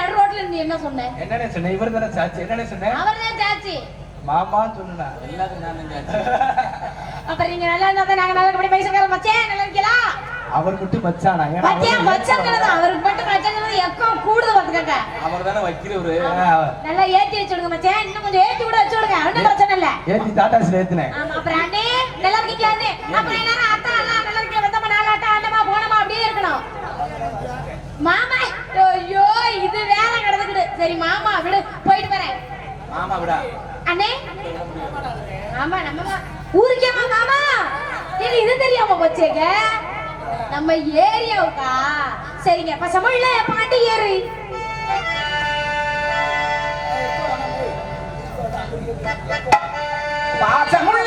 நடு ரோட்ல நீ என்ன சொன்ன? என்னன்னு சொன்னேன் இவர் தானே சாட்சி. என்னன்னு சொன்னேன் அவர்தான் சாச்சி மாமான்னு சொன்னேன்? எல்லாத்துக்கும் நான் அப்புறம் நீங்க நல்லா இருந்தா தான் நாங்க நல்லா பைசா மச்சேன். நல்லா இருக்கீங்களா? அவர் மட்டும் மச்சானா? மச்சேன் அவர் மச்சாங்கிறது அவருக்கு மட்டும் மச்சாங்கிறது எக்கம் கூடுதல் பாத்துக்கங்க அவர் தானே வைக்கிறவரு. நல்லா ஏத்தி வச்சு விடுங்க மச்சான். இன்னும் கொஞ்சம் ஏத்தி கூட வச்சு விடுங்க ஒன்றும் பிரச்சனை இல்ல. ஏத்தி டாட்டாஸ்ல ஏத்துனேன். ஆமா அப்புறம் அண்ணே நல்லா இருக்கீங்களா அண்ணே? அப்புறம் எல்லாரும் அத்தா எல்லாம் நல்லா இருக்கீங்க வந்தமா நாளாட்டா ஆண்டமா போனமா அப்படியே இருக்கணும். மாமா ஐயோ இது வேலை கிடக்குது சரி மாமா விடு போயிட்டு வரேன். மாமா விடா. அண்ணே. ஆமா நம்ம ஊருக்கேமா மாமா. ஏங்க இது தெரியாம போச்சேங்க. நம்ம ஏரியாவுக்கா. சரிங்க இப்ப தமிழ்ல பாட்டு ஏறு. பாசமுள்ள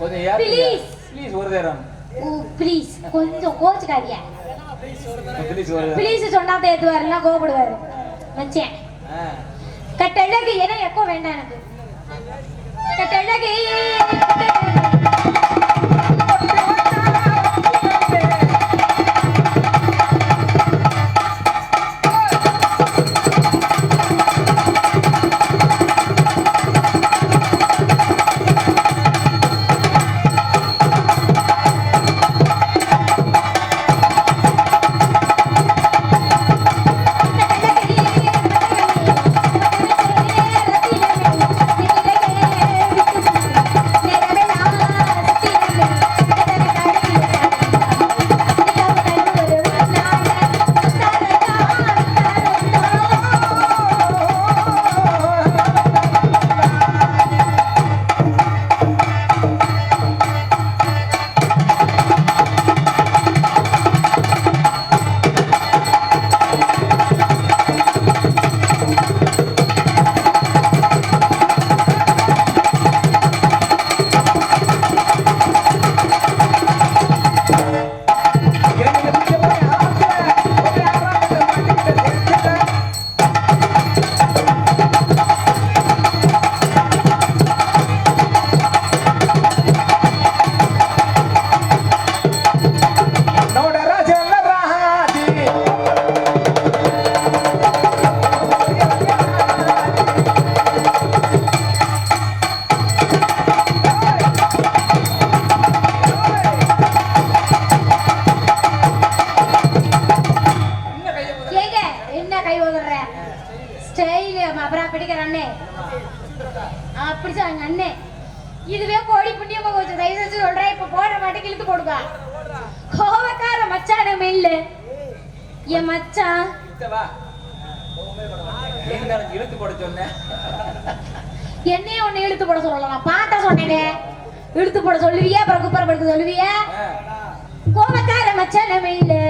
கொஞ்சம் ப்ளீஸ் ப்ளீஸ் ஒரு நேரம். ஓ ப்ளீஸ் கொஞ்சம் கோச்சுக்காதீங்க. ஏன்னா எப்போ வேண்டாம் எனக்கு. என்னையே ஒன்னு இழுத்து போட சொல்லலாம் பாட்ட சொன்னேனே. இழுத்து போட சொல்லுவியா அப்புறம் குப்பரை படுக்க சொல்லுவியா? கோபக்கார மச்சனமே இல்லை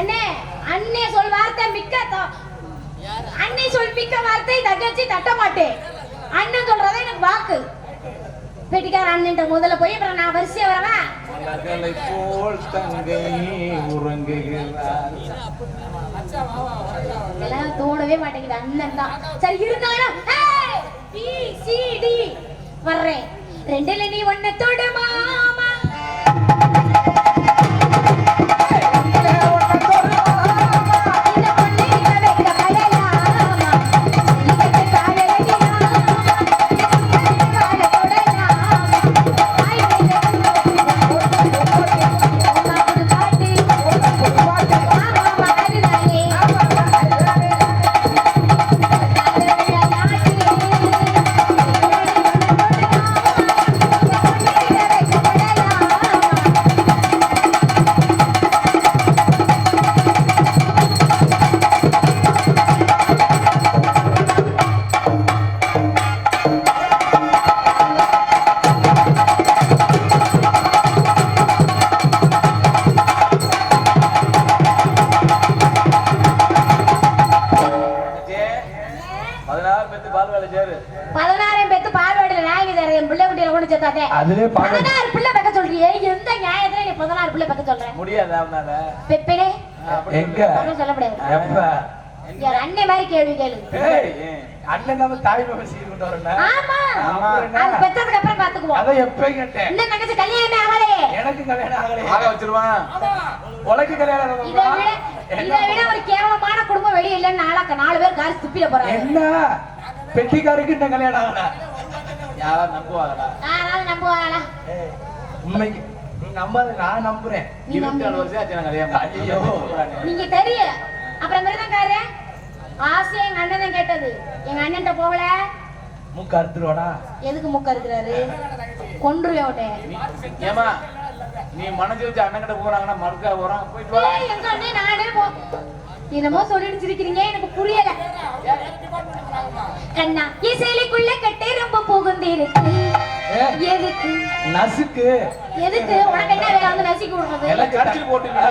அண்ணே அண்ணே சொல் வார்த்தை மிக்க அண்ணே சொல் மிக்க வார்த்தை தங்கச்சி தட்ட மாட்டேன். அண்ணன் சொல்றதா எனக்கு வாக்கு. பெட்டிக்கார அண்ணன் முதல்ல போய் அப்புறம் நான் வரிசையா வரவா? மலர்களை போல் தங்கை உறங்குகிறார். தோணவே மாட்டேங்குது அண்ணன் தான். சரி இருந்தாலும். வர்றேன். ரெண்டுல நீ ஒன்ன தொடு முடியாது அவனால பெப்பனே எங்க? ஒண்ணும் சொல்ல முடியாது. எப்ப? என் அண்ணன் மாதிரி கேள்வி கேளு. அண்ணன் நம்ம தாய் மாமா சீர் கொண்டு வரேன் ஆமா. ஆமா. அது பெத்ததுக்கு அப்புறம் பாத்துக்குவோம். அதான் எப்ப கேட்டேன். இன்னும் தங்கச்சி கல்யாணமே ஆகலையே. எனக்கு கல்யாணம் ஆகலையே. ஆக வச்சிருவான்? உனக்கு கல்யாணம் இதை? விட இதை விட ஒரு கேவலமான குடும்பம் வெளியே இல்லைன்னு நாளாக்க நாலு பேர் காரி துப்பிட போறாங்க. என்ன? பெட்டிக்காருக்கு இன்னும் கல்யாணம் ஆகல. யாராவது நம்புவாங்களா? யாராவது நம்புவாங்களா? உண்மைக்கு நீ நம்பாத நான் நம்புறேன் நீ இருபத்தி நாலு நம்பு வருஷம் ஆச்சு நான் கல்யாணம் பண்ணி. ஐயோ. நீங்க தெரியல அப்புறம் மிருதங்காரு ஆசையா எங்க அண்ணன் கேட்டது எங்க அண்ணன்ட்ட போகல மூக்கு அறுத்துருவாடா எதுக்கு மூக்க இருக்கிறாரு கொன்றுவே விட்டேன் நீ- மனசு வச்சு அண்ணன் கிட்ட போறாங்கன்னா மறுக்கா போறான் போயிட்டு வா ஏய், எங்க அண்ணன் நானே போ என்னமோ சொல்லிட்டு சிரிக்கிறீங்க எனக்கு புரியல கண்ணா இசையிலுக்குள்ள கட்டே ரொம்ப புகுந்திருக்கு ஏ. எதுக்கு? நசுக்கு. எதுக்கு? உனக்கு என்ன வேலை? வந்து நசிக்க விடுறது? எல்லாம் கடிச்சிட்டு போட்டு ஆ,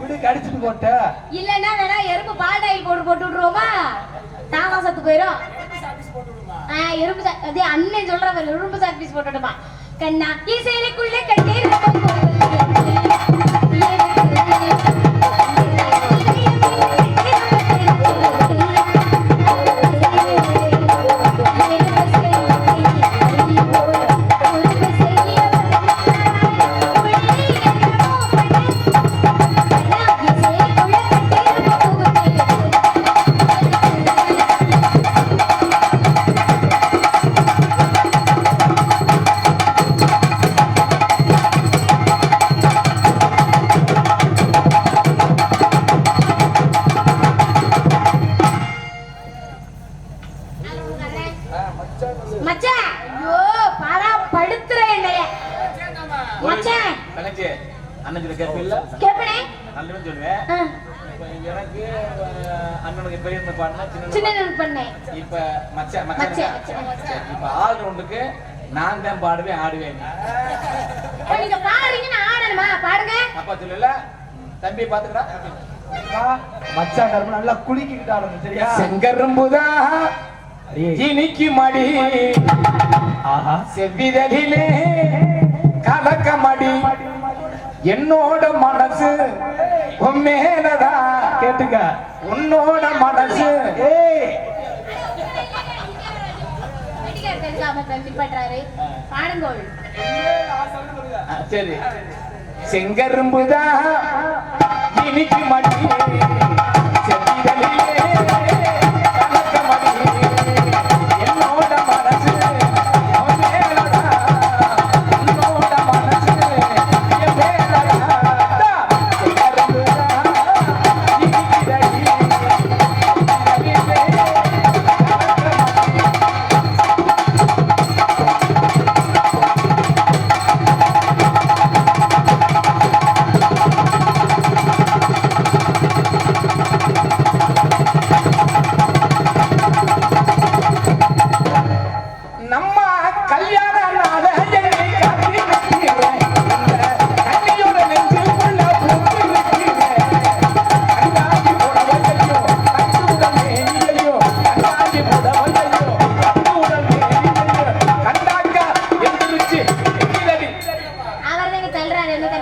விடு கடிச்சிட்டு போட்ட இல்லன்னா வேணா எறும்பு பால் டாயில் போட்டு போட்டு விட்டுருவோமா தானா சத்து போயிடும் ஆ, எறும்பு அதே அண்ணன் சொல்ற மாதிரி எறும்பு சாக் பீஸ் போட்டுடுமா கண்ணா இசையிலுக்குள்ள கட்டே பாடுறீங்கன்னு ஆடணுமா? பாடுங்க. அப்பா சொல்லல. தம்பி பாத்துக்கடா. மச்சான் கரும்பு நல்லா குலுக்கிக்கிட்டு ஆடணும் சரியா? செங்கரும்புதா. இனிக்கு மடி. ஆஹா. செவ்விதழிலே கலக்க மடி என்னோட மனசு உன் மேலதா கேட்டுக்க. உன்னோட மனசு. பாடுங்கோள் சரி. செங்கரும்புதா? இனிக்கு மட்டும்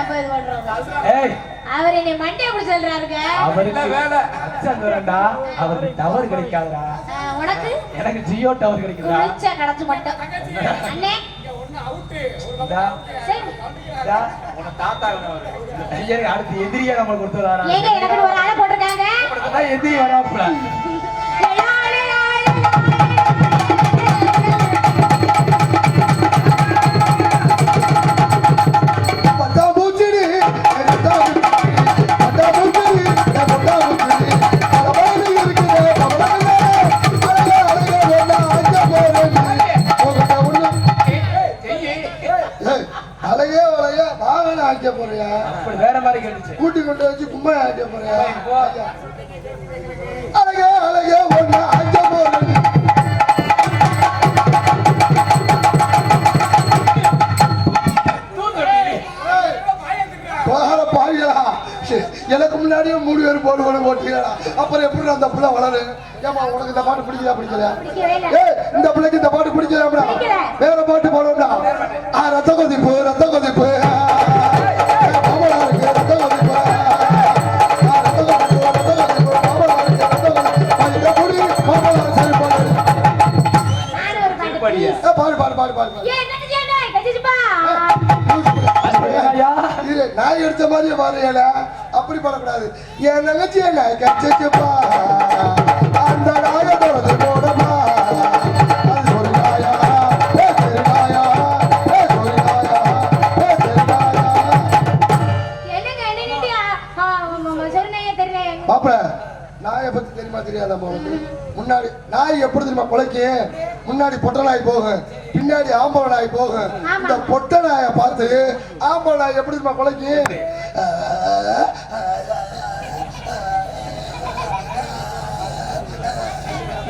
இது பண்றோம். ஏய். அவர் என்னை மண்டே அப்படி சொல்றாருங்க. அவருக்கு என்ன வேலை? மச்சான் வரண்டா அவருக்கு டவர் கிடைக்காதுடா. உனக்கு? எனக்கு ஜியோ டவர் கிடைக்குதா குளிச்சா கிடைச்சு மட்டும். அண்ணே. அடுத்து எதிரியா நம்ம கொடுத்து வராரா? ஏங்க எனக்கு ஒரு ஆளை போட்டிருக்காங்க. அதான் எதிரி வராப்புல. ஆக்க போறியா? வேற மாதிரி கேட்டுச்சு. கூட்டி கொண்டு வச்சு கும்மை ஆக்க போறியா? அழகே, அழகே, ஒண்ணா அஞ்ச போறேன். எனக்கு முன்னாடியே மூணு பேர் போடு போட போட்டீங்களா? அப்புறம் எப்படி அந்த பிள்ளை வளரு? ஏமா உனக்கு இந்த பாட்டு பிடிக்கவே இல்ல. ஏய் இந்த பிள்ளைக்கு இந்த பாட்டு பிடிக்கல. வேற பாட்டு போடும்டா ஆ ரத்த கொதிப்பு ரத்த நாய் அடிச்ச மாதிரியே பாருங்கள அப்படி பண்ணக்கூடாது என் தங்கச்சி நாய் கச்சிச்சுப்பா. அந்த நாய தொடர்ந்து போடமா அது ஒரு நாயா? ஏ சரி நாயா? ஏ சரி நாயா? ஏ சரி நாயா? என்னங்க, என்ன நின்னுட்டு, ஆ, ஆ, ஆமா, ஆமா, சொன்னேன், தெரியும். பாப்பல நாயை பத்தி தெரியுமா தெரியாதா முன்னாடி நாய் எப்படி தெரியுமா குலைக்கு முன்னாடி பொட்டை நாய் போகும். பின்னாடி ஆம்பளை நாய் போகும் இந்த பொட்டை நாயை பார்த்து ஆம்பளை நாய் எப்படி தெரியுமா குலைக்கு?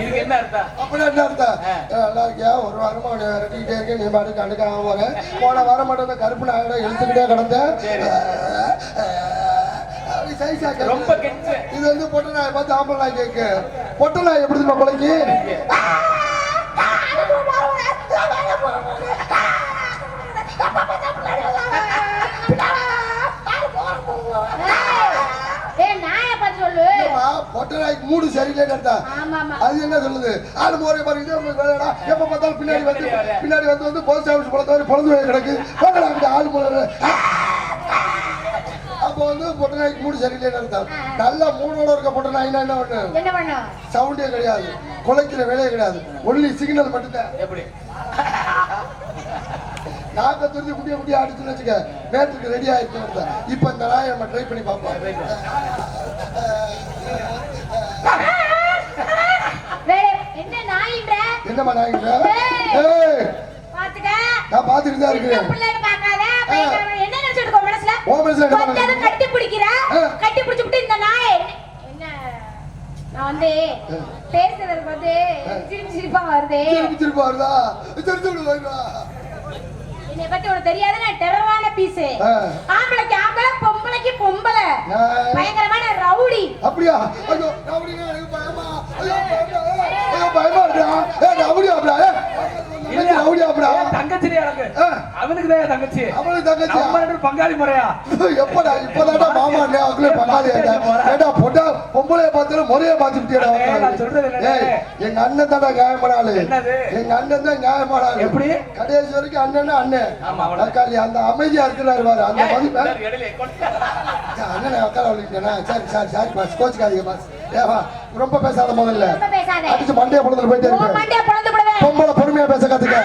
இதுக்கு என்ன அர்த்தம்? அப்படி என்ன அர்த்தம்? ஆ. ஏ, நல்லா இருக்கியா? ஒரு வாரமா ரெட்டிக்கிட்டே நீ பாட்டு கண்டுக்காம போற. போன வாரம் மட்டும் கருப்பு நாயோட இழுத்துக்கிட்டே கிடந்தேன் இது வந்து பொட்டை நாயை பார்த்து ஆம்பளை நாய் கேக்கு. பொட்டை நாய் எப்படி தெரியுமா குலைக்கு? ஏய், நாயை பார்த்து சொல்லு. இல்லம்மா, பொட்டை நாய்க்கு மூடு சரியில்லைன்னு அர்த்தம். அது என்ன சொல்லுது? ஆடு மோரை பாரு இதே உங்களுக்கு வேலைடா எப்ப பார்த்தாலும் பின்னாடி வந்து பின்னாடி வந்து வந்து போஸ்ட் ஆஃபீஸ் பொழுது போய் கிடக்கு. அங்கிட்ட ஆடு மோரை அப்போ வந்து பொட்டை நாய்க்கு மூடு சரியில்லைன்னு அர்த்தம் நல்ல மூணோட இருக்க பொட்டை நாய்னா என்ன பண்ணும்? சவுண்டே கிடையாது. குலைக்கிற வேலையே கிடையாது. ஒன்லி சிக்னல் மட்டும்தான். எப்படி? நாக்க துருத்தி குட்டிய குட்டிய அடிச்சுன்னு வச்சுக்க மேட்டுக்கு ரெடி அர்த்தம் இப்போ இந்த நாயை நம்ம ட்ரை பண்ணி பார்ப்போம். வேலை, என்ன நாயின்ற? நான் பார்த்துட்டு தான் இருக்கிறேன் கட்டி பிடிக்கிற. ஆ. கட்டி பிடிச்சுப்புட்டு இந்த நாயை. என்ன? நான் வந்து. பேசுறதுக்கு வந்து சிரிப்பு சிரிப்பா வருது. திருப்பி திருப்பி வருதா? திருப்பி வருதா என்னை பத்தி உனக்கு தெரியாது நான் டெரரான பீஸ் ஆ. ஆம்பளைக்கு ஆம்பளை பொம்பளைக்கு பொம்பளை. பயங்கரமான ரவுடி. அப்படியா? ஐயோ அப்படிங்க எனக்கு பயமா? ஐயோ பயமா? ஐயோ பயமா இருக்கா ஏ அப்படியா தங்கச்சி எனக்கு. அவனுக்கு தான் தங்கச்சி. அவளுக்கு தங்கச்சியா? நம்ம ரெண்டு பங்காளி முறையா? எப்படா இப்பதாடா மாமா அண்ணே அவங்களே பங்காளி ஏடா பொட்டா பொம்பளைய பார்த்தாலும் முறைய என்னண்ணே? ஏய் எங்க அண்ணன் தான்டா நியாயமான ஆளு? எங்க அண்ணன் தான் நியாயமான ஆளு எப்படி? கடைசி வரைக்கும் அண்ணன். அண்ணன். தக்காளி அந்த அமைதியா இருக்கிறாரு பாரு அந்த மதிப்பை. எல்லாரும் இடையில கொண்டு அண்ணனை உட்கார விட்டுட்டேனா சரி சரி சரி பாஸ். கோச்சுக்காதீங்க பாஸ். ஏவா ரொம்ப பேசாத முதல்ல. ரொம்ப பேசாத. அடிச்சு மண்டைய பொழுதுல போயிட்டே விடுவேன். பொம்பளை பொறுமையா பேச கத்துக்க.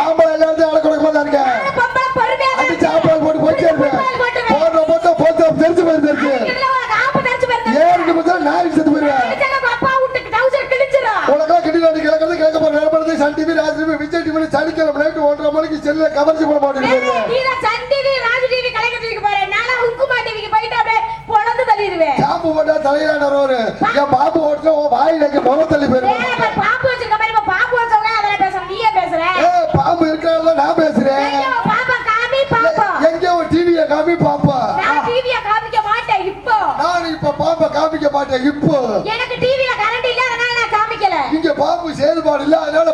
ஆம்பளை இருக்க எல்லாத்தையும் அடக்க கொடுக்க தான் இருக்க பொம்பளை பொறுமையா தான் அடிச்சு இருக்கு. ஆப்பால் போட்டு போயிட்டே இருப்பேன் ஆப்பால் போட்டுருவேன். போடுற போட்ட போட்டு தெரிஞ்சு போயிரு தெரிஞ்சு இதுல உனக்கு ஆப்பு தெரிச்சு போயிருந்தா ஏழுக்கு முதல்ல நாய்க்கு செத்து போயிருவேன் உங்க அப்பா வீட்டுக்கு டவுசர் கிழிச்சிரும் உனக்கெல்லாம் கிட்டி நாடி கிழக்கிறது கேட்க போற நிலப்படத்தை Sun TV Raj TV Vijay TV சனிக்கிழமை நைட்டு ஒன்றரை மணிக்கு செல்ல கவர்ச்சி போட மாட்டேங்குது Sun TV Raj TV Kalaignar டிவிக்கு போற நாளா உக்குமா டிவிக்கு போயிட்டு அப்படியே பொழந்து தள்ளிடுவேன். ஷாம்பு போட்டா தலையிலான ஒரு என் பாம்பு ஓட்டுல உன் வாயில இங்க முக தள்ளி வேற போயிருவேன் இப்ப பாம்பு வச்சிருக்க மாதிரி இப்ப பாம்பு வச்சவங்க அதெல்லாம் பேசுற நீயே பேசுற? பாம்பு இருக்கிறதால நான் பேசுறேன். பாப்பா காமி பாப்பா? எங்க ஒரு டிவிய காமி பாப்பா? நான் டிவிய காமிக்க மாட்டேன் இப்போ. நான் இப்ப பாம்பை காமிக்க மாட்டேன் இப்போ. எனக்கு டிவில கரண்ட் இல்ல அதனால நான் காமிக்கல. இங்க பாம்பு செயல்பாடு இல்ல அதனால